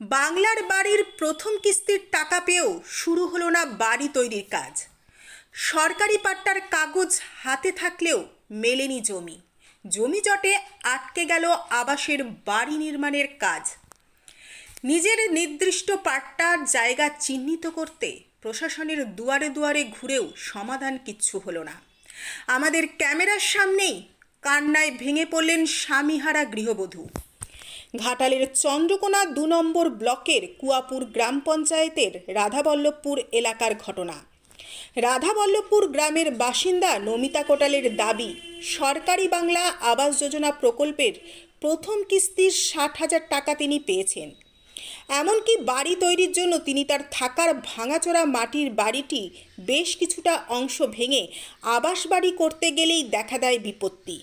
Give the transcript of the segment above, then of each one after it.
বাংলার বাড়ির প্রথম কিস্তির টাকা পেয়েও শুরু হলো না বাড়ি তৈরির কাজ। সরকারি পাট্টার কাগজ হাতে থাকলেও মেলেনি জমি। জমি জটে আটকে গেল আবাসের বাড়ি নির্মাণের কাজ। নিজের নির্দিষ্ট পাট্টার জায়গা চিহ্নিত করতে প্রশাসনের দুয়ারে দুয়ারে ঘুরেও সমাধান কিচ্ছু হলো না। আমাদের ক্যামেরার সামনেই কান্নায় ভেঙে পড়লেন স্বামীহারা গৃহবধূ। ঘাটালের চন্দ্রকোনা দু নম্বর ব্লকের কুয়াপুর গ্রাম পঞ্চায়েতের রাধাবল্লভপুর এলাকার ঘটনা। রাধাবল্লভপুর গ্রামের বাসিন্দা নমিতা কোটালের দাবি, সরকারি বাংলা আবাস যোজনা প্রকল্পের প্রথম কিস্তির ষাট হাজার টাকা তিনি পেয়েছেন। এমনকি বাড়ি তৈরির জন্য তিনি তার থাকার ভাঙাচোরা মাটির বাড়িটি বেশ কিছুটা অংশ ভেঙে আবাস বাড়ি করতে গেলেই দেখা দেয় বিপত্তি।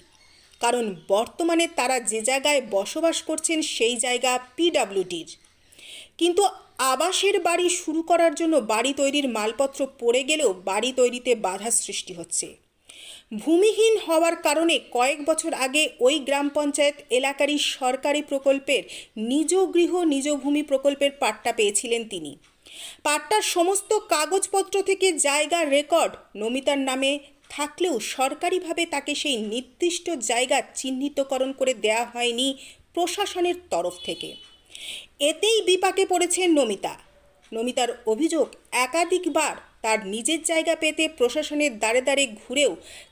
কারণ বর্তমানে তারা যে জায়গায় বসবাস করছেন সেই জায়গা পিডাব্লিউডির। কিন্তু আবাসের বাড়ি শুরু করার জন্য বাড়ি তৈরির মালপত্র পড়ে গেলেও বাড়ি তৈরিতে বাধা সৃষ্টি হচ্ছে। ভূমিহীন হওয়ার কারণে কয়েক বছর আগে ওই গ্রাম পঞ্চায়েত এলাকারই সরকারি প্রকল্পের নিজ গৃহ, নিজ ভূমি প্রকল্পের পাট্টা পেয়েছিলেন তিনি। পাট্টার সমস্ত কাগজপত্র থেকে জায়গার রেকর্ড নমিতার নামে থাকলেও সরকারিভাবে তাকে সেই নির্দিষ্ট জায়গা চিহ্নিতকরণ করে দেয়া হয়নি প্রশাসনের তরফ থেকে। এতেই বিপাকে পড়েছেন নমিতা। নমিতার অভিযোগ একাধিকবার তার নিজের জায়গা পেতে প্রশাসনের দ্বারে দ্বারে ঘুরেও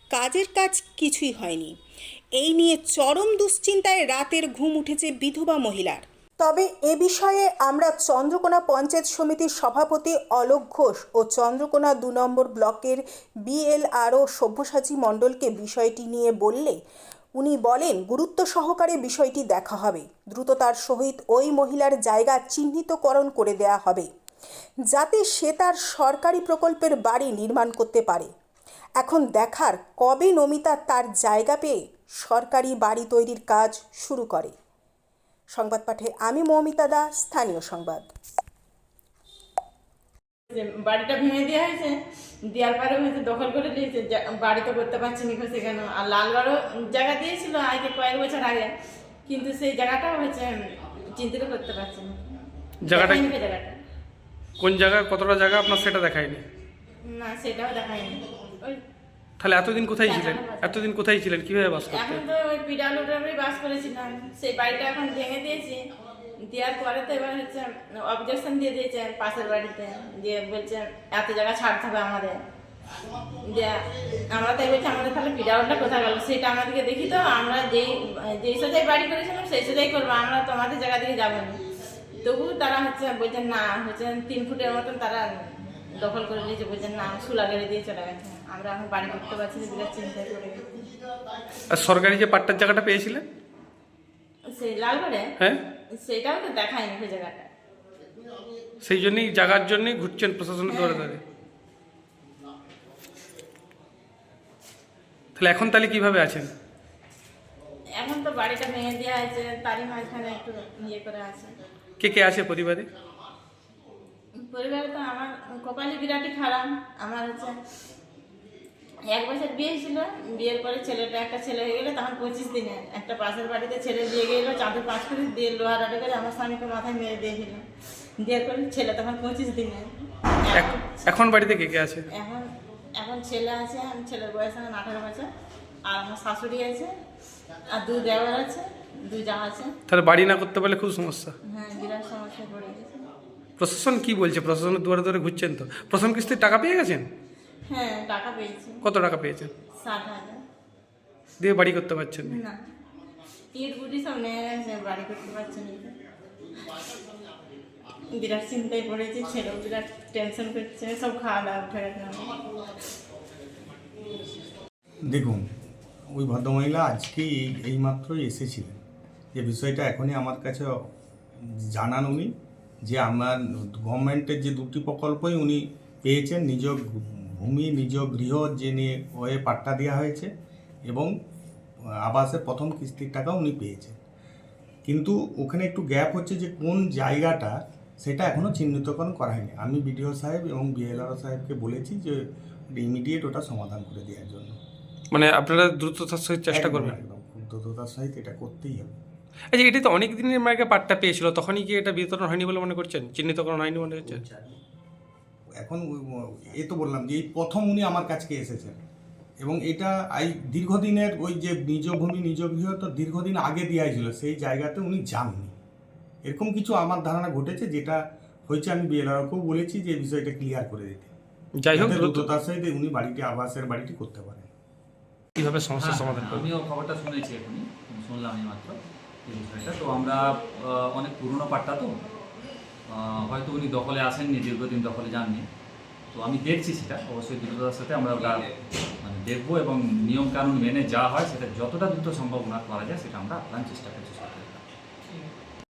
কাজের কাজ কিছুই হয়নি। এই নিয়ে চরম দুশ্চিন্তায় রাতের ঘুম উঠেছে বিধবা মহিলার। তবে এ বিষয়ে আমরা চন্দ্রকোনা পঞ্চায়েত সমিতির সভাপতি অলোক ঘোষ ও চন্দ্রকোনা দু নম্বর ব্লকের বিএলআরও সব্যসাচী মণ্ডলকে বিষয়টি নিয়ে বললে, উনি বলেন, গুরুত্ব সহকারে বিষয়টি দেখা হবে। দ্রুততার সহিত ওই মহিলার জায়গা চিহ্নিতকরণ করে দেয়া হবে, যাতে সে তার সরকারি প্রকল্পের বাড়ি নির্মাণ করতে পারে। এখন দেখার কবে নমিতা তার জায়গা পেয়ে সরকারি বাড়ি তৈরির কাজ শুরু করে। সংবাদ পাঠে আমি মৌমিতা দাস স্থানীয় সংবাদ। বাড়িটা ভেঙে দেওয়া হয়েছে দেওয়ার পরে হয়তো দখল করে দিয়েছে বাড়ি তো করতে পারছি না সেখানে আর লালবারও জায়গা দিয়েছিল আগে কয়েক বছর আগে কিন্তু সেই জায়গাটা হয়েছে চিন্তিত করতে পারছি না। জায়গাটা- জায়গাটা? কোন জায়গায় কতটা জায়গা আপনার সেটা দেখায়নি? না সেটাও দেখায়নি। ওই তাহলে এতদিন কোথায় ছিলেন? এতদিন কোথায় ছিলেন? কীভাবে বাস করতেন? এখন তো ওই পিডালুটারই বাস করেছিলাম। সেই বাড়িটা এখন ভেঙে দিয়েছি। দেওয়ার পরে তো এবার হচ্ছে অবজেকশন দিয়ে দিয়েছে পাশের বাড়িতে। যে বলছে, এত জায়গা ছাড়তে হবে আমাদের। যে আমরা তাই বলছি, আমাদের তাহলে পিডাউটটা কোথায় গেল? সেটা আমাদেরকে দেখি তো, আমরা যেই যেই সোজাই বাড়ি করেছিলাম, সেই সোজাই করব। আমরা তোমাদের জায়গা থেকে যাব না। তবু তারা হচ্ছে বলছেন না, হচ্ছে তিন ফুটের মতন তারা দখল করে নিয়েছে বলছেন না সুলা গেড়ে দিয়ে চলে গেছে। আমরা এখন বাড়ি করতে পারছি না বিরাট পড়ে গেছি। আর সরকারি যে পাট্টার জায়গাটা পেয়েছিলেন সেই লালগড়ে হ্যাঁ। সেটাও তো দেখায়নি সেই জায়গাটা। সেই জন্যই জায়গার জন্যই ঘুরছেন প্রশাসনের দৌড়ে দৌড়ে তাহলে এখন তাহলে কীভাবে আছেন? এখন তো বাড়িটা ভেঙে দেওয়া হয়েছে তারই মাঝখানে একটু ইয়ে করে আছে। কে কে আছে পরিবারে? পরিবারে তো আমার কপালি বিরাটই খারাপ। আমার হচ্ছে এক বছর বিয়ে ছিল বিয়ের পরে ছেলেটা একটা ছেলে হয়ে গেলে তখন পঁচিশ দিনে একটা পাশের বাড়িতে ছেলে দিয়ে গেল চাঁদের পাঁচ করে দিয়ে লোহার আটে করে আমার স্বামীকে মাথায় মেরে দিয়েছিল দেওয়ার পরে ছেলে তখন পঁচিশ দিনে। এখন বাড়িতে কে কে আছে? এখন এখন ছেলে আছে আমি ছেলের বয়স এখন আঠারো বছর আর আমার শাশুড়ি আছে আর দু দেওয়ার আছে দু যা আছে। তাহলে বাড়ি না করতে পারলে খুব সমস্যা। হ্যাঁ বিরাট সমস্যায় পড়ে গেছে। প্রশাসন কি বলছে? প্রশাসনের দুয়ারে দুয়ারে ঘুরছেন তো। প্রথম কিস্তির টাকা পেয়ে গেছেন? হ্যাঁ টাকা পেয়েছি। কত টাকা পেয়েছেন? ষাট হাজার। দিয়ে বাড়ি করতে পারছেন না? না। ইট সব নিয়ে গেছে বাড়ি করতে পারছে না বিরাট চিন্তায় পড়েছি ছেলেও বিরাট টেনশন করছে সব খাওয়া দাওয়া উঠে দেখুন ওই ভদ্রমহিলা আজকে এই এইমাত্রই এসেছিলেন। যে বিষয়টা এখনই আমার কাছে জানান উনি যে আমার গভর্নমেন্টের যে দুটি প্রকল্পই উনি পেয়েছেন নিজ ভূমি নিজ গৃহ যে নিয়ে ওয়ে পাট্টা দেওয়া হয়েছে এবং আবাসের প্রথম কিস্তির টাকা উনি পেয়েছেন। কিন্তু ওখানে একটু গ্যাপ হচ্ছে যে কোন জায়গাটা সেটা এখনও চিহ্নিতকরণ করা হয়নি। আমি বিডিও সাহেব এবং বিএলআর সাহেবকে বলেছি যে ইমিডিয়েট ওটা সমাধান করে দেওয়ার জন্য। মানে আপনারা দ্রুততার সহিত চেষ্টা করবেন? একদম দ্রুততার সহিত এটা করতেই হবে। আচ্ছা এটা তো অনেক দিনের আগে পাট্টা পেয়েছিল তখনই কি এটা বিতরণ হয়নি বলে মনে করছেন? চিহ্নিতকরণ হয়নি মনে করছেন? এখন এ তো বললাম যে এই প্রথম উনি আমার কাছকে এসেছেন। এবং এটা এই দীর্ঘদিনের ওই যে নিজ ভূমি নিজ গৃহ তো দীর্ঘদিন আগে দেওয়া ছিল সেই জায়গাতে উনি যাননি। এরকম কিছু আমার ধারণা ঘটেছে যেটা হয়েছে আমি বিএলআরকেও বলেছি যে এই বিষয়টা ক্লিয়ার করে দিতে। যাই হোক দ্রুততার সহিত উনি বাড়িটি আবাসের বাড়িটি করতে পারেন। কীভাবে সমস্যার হ্যাঁ, সমাধান আমিও খবরটা শুনেছি এখনই শুনলাম মাত্র। এই বিষয়টা তো আমরা অনেক পুরনো পাট্টা তো হয়তো উনি দখলে আসেননি দীর্ঘদিন দখলে যাননি। তো আমি দেখছি সেটা অবশ্যই দ্রুততার সাথে আমরা ওটা মানে দেখব এবং নিয়মকানুন মেনে যা হয় সেটা যতটা দ্রুত সম্ভব না করা যায় সেটা আমরা আপ্রাণ চেষ্টা করছি সরকার